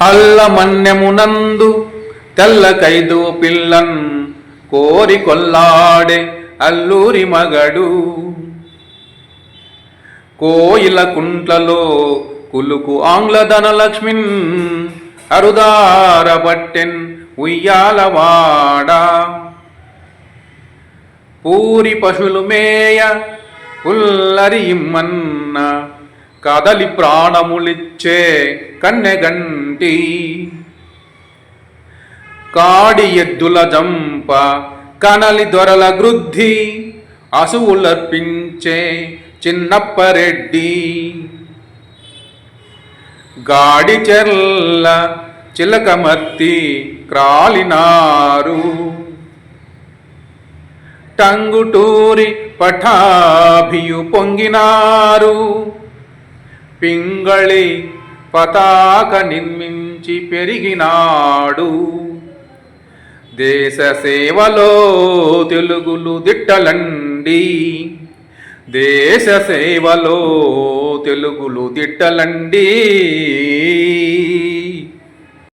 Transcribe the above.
అల్లమన్యమునందు తెల్లకైదు పిల్లన్ కోరి కొల్లాడే అల్లూరి మగడు. కోయిల కుంట్లలో కులుకు ఆంగ్ల ధనలక్ష్మిన్ అరుదార పట్టెన్ ఉయ్యాలవాడ పూరి పశులు మేయ పుల్లరి ఇమ్మన్నా కదలి ప్రాణములిచ్చే కన్నెగంటి. కాడి ఎద్దుల జంప కనలి దొరల గృద్ధి అసువులర్పించే చిన్నప్పరెడ్డి. గాడి చెర్ల చిలకమర్తి క్రాలినారు. టంగుటూరి పఠాభియు పొంగినారు. పింగళి పతాక నిర్మించి పెరిగినాడు. దేశ సేవలో తెలుగులు దిట్టలండి దేశ సేవలో తెలుగులు దిట్టలండి